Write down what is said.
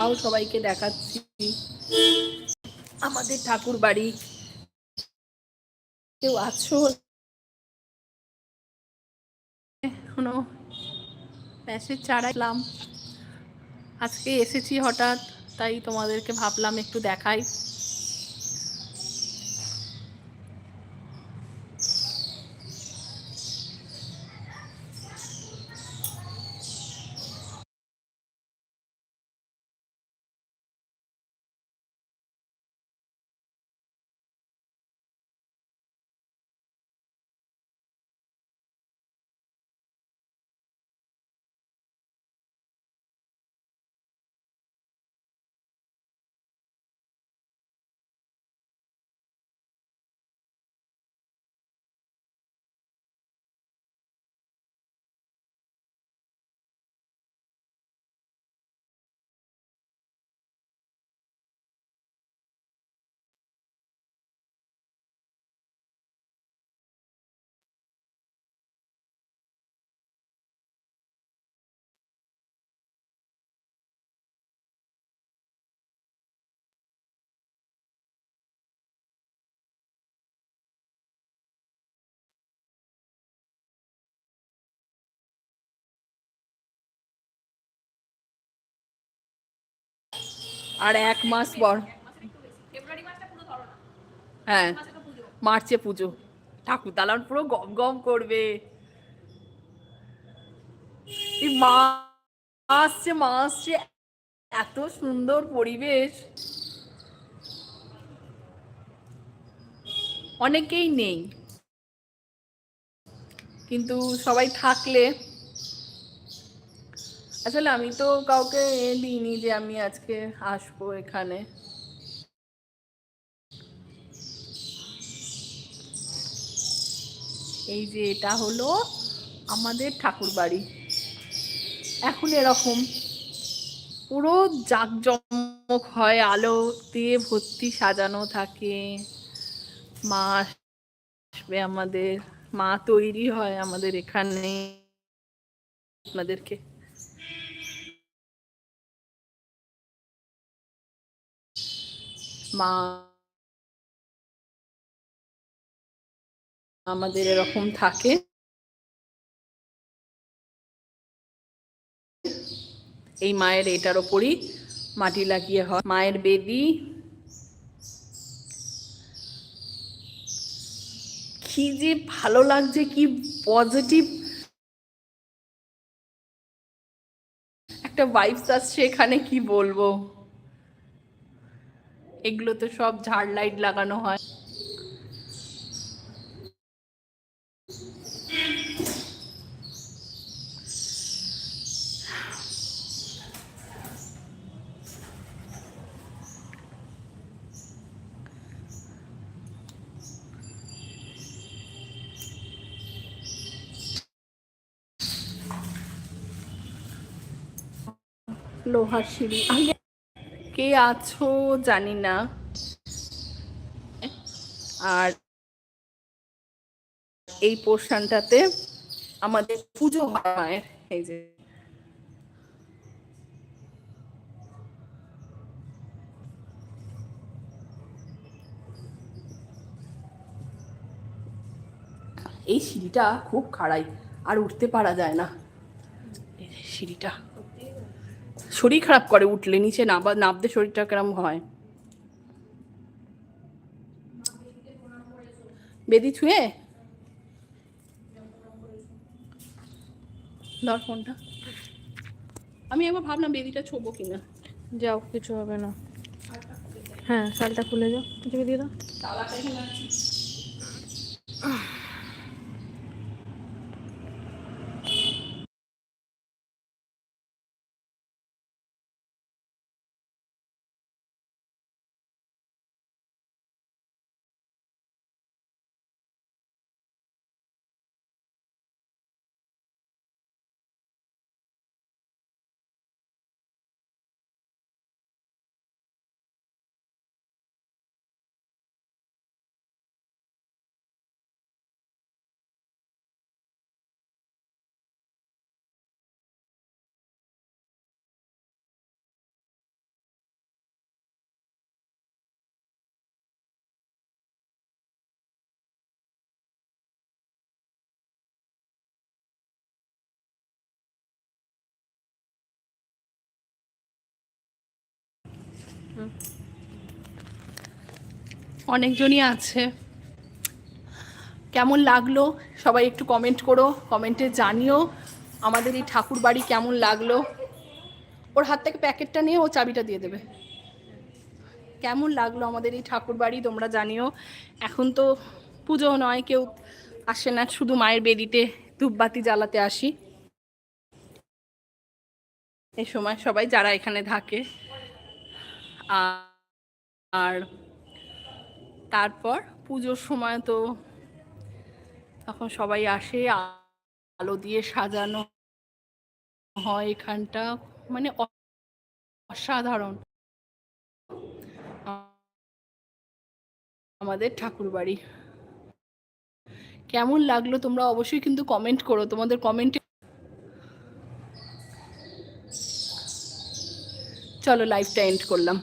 তাও সবাইকে দেখাচ্ছি। আমাদের ঠাকুর বাড়ি। কেউ আছো? মেসেজ প্যাসেজ চাড়াইলাম আজকে এসেছি হঠাৎ, তাই তোমাদেরকে ভাবলাম একটু দেখাই। আর এক মাস পর। হ্যাঁ মার্চে পুজো। ঠাকুর দালান পুরো গম গম করবে। মা আসছে মা আসছে। এত সুন্দর পরিবেশ। অনেকেই নেই। কিন্তু সবাই থাকলে আসলে আমি তো কাউকে এ দিইনি যে আমি আজকে আসব এখানে। এই যে এটা হলো আমাদের ঠাকুর বাড়ি। এখন এরকম পুরো জাঁকজমক হয়, আলো দিয়ে ভর্তি সাজানো থাকে। মা আসবে আমাদের, মা তৈরি হয় আমাদের এখানে। আপনাদেরকে মা আমাদের এরকম থাকে। এই মায়ের এটার ওপরই মাটি লাগিয়ে হয়। মায়ের বেদি কি যে ভালো লাগছে, কি পজিটিভ একটা ভাইবস আসছে এখানে, কি বলব? এগুলো তো সব ঝাড় লাইট লাগানো হয়। লোহার সিঁড়ি। আগে কে আছো জানি না। আর এই পোর্শনটাতে আমাদের পুজো হয় এই যে। এই সিঁড়িটা খুব খাড়াই, আর উঠতে পারা যায় না। সিঁড়িটা। শরীর খারাপ করে উঠলে নিচে নাবা নাবতে শরীরটা কেরম হয়? বেদি ছুঁয়ে? ধর ফোনটা। আমি একবার ভাবলাম বেদিটা ছোবো কিনা। যাও কিছু হবে না। হ্যাঁ শালটা খুলে যাও। কিছু দিয়ে দাও। অনেকজনই আছে। কেমন লাগল? সবাই একটু কমেন্ট করো কমেন্টে জানিও আমাদের এই ঠাকুর বাড়ি কেমন লাগল। ওর হাত থেকে প্যাকেটটা নিয়ে ও চাবিটা দিয়ে দেবে। কেমন লাগল আমাদের এই ঠাকুর বাড়ি তোমরা জানিও। এখন তো পুজো নয়, কেউ আসে না, শুধু মায়ের বেদিতে ধূপবাতি জ্বালাতে আসি। এই সময় সবাই যারা এখানে থাকে আর তারপর পুজোর সময় তো তখন সবাই আসে, আলো দিয়ে সাজানো হয় এখানটা। মানে অসাধারণ। আমাদের ঠাকুর বাড়ি। কেমন লাগল তোমরা অবশ্যই কিন্তু কমেন্ট করো। তোমাদের কমেন্টে চলো লাইফটা এন্ড করলাম।